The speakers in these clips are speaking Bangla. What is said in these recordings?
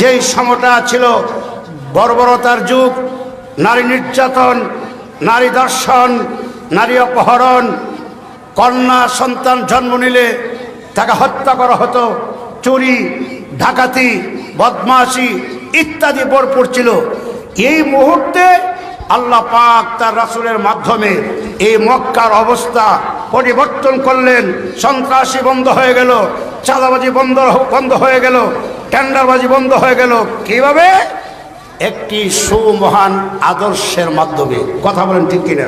যেই সময়টা ছিল বর্বরতার যুগ, নারী নির্যাতন, নারী দর্শন, নারী অপহরণ, কন্যা সন্তান জন্ম নিলে তাকে হত্যা করা হতো, চুরি, ডাকাতি, বদমাশি ইত্যাদি ভরপুর ছিল। এই মুহূর্তে আল্লাহ পাক তার রাসুলের মাধ্যমে এই মক্কার অবস্থা পরিবর্তন করলেন। সন্ত্রাসী বন্ধ হয়ে গেল, চাঁদাবাজি বন্ধ বন্ধ হয়ে গেল। টেন্ডারবাজি বন্ধ হয়ে গেল। কীভাবে? একটি সুমহান আদর্শের মাধ্যমে। কথা বলেন ঠিক কিনা?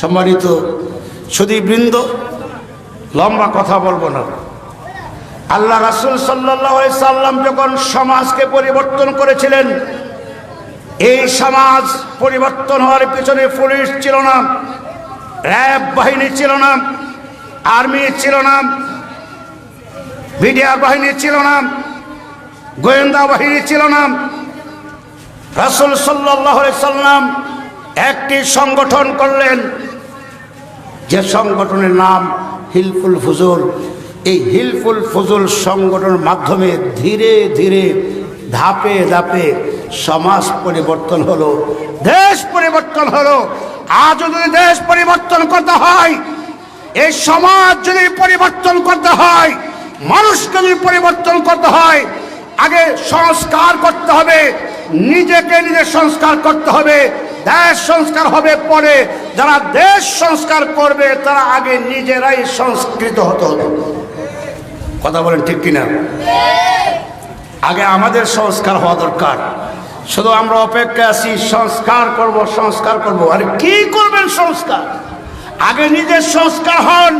সম্মানিত সুদী বৃন্দ লম্বা কথা বলব না। আল্লাহ রাসুল সাল্লাহ সাল্লাম যখন সমাজকে পরিবর্তন করেছিলেন, এই সমাজ পরিবর্তন হওয়ার পিছনে পুলিশ ছিল না, র্যাব বাহিনী ছিল না, আর্মি ছিল না বিডিআর বাহিনী ছিল না, গোয়েন্দা বাহিনী ছিল না। রাসুল সাল্লাম একটি সংগঠন করলেন, যে সংগঠনের নাম হিলফুল ফুজুল। এই হিলফুল ফুজুল সংগঠনের মাধ্যমে ধীরে ধীরে ধাপে ধাপে সমাজ পরিবর্তন হলো, দেশ পরিবর্তন হলো। আজ যদি দেশ পরিবর্তন করতে হয়, এই সমাজ যদি পরিবর্তন করতে হয় মানুষকে যদি পরিবর্তন করতে হয়। আগে সংস্কার করতে হবে, নিজেকে নিজে সংস্কার করতে হবে, দেশ সংস্কার হবে পরে। যারা দেশ সংস্কার করবে, তারা আগে নিজেরাই সংস্কৃত হতে হবে। কথা বলেন ঠিক কিনা? আগে আমাদের সংস্কার হওয়া দরকার। শুধু আমরা অপেক্ষা আছি, সংস্কার করব সংস্কার করব। আরে কি করবেন সংস্কার? আগে নিজের সংস্কার হন।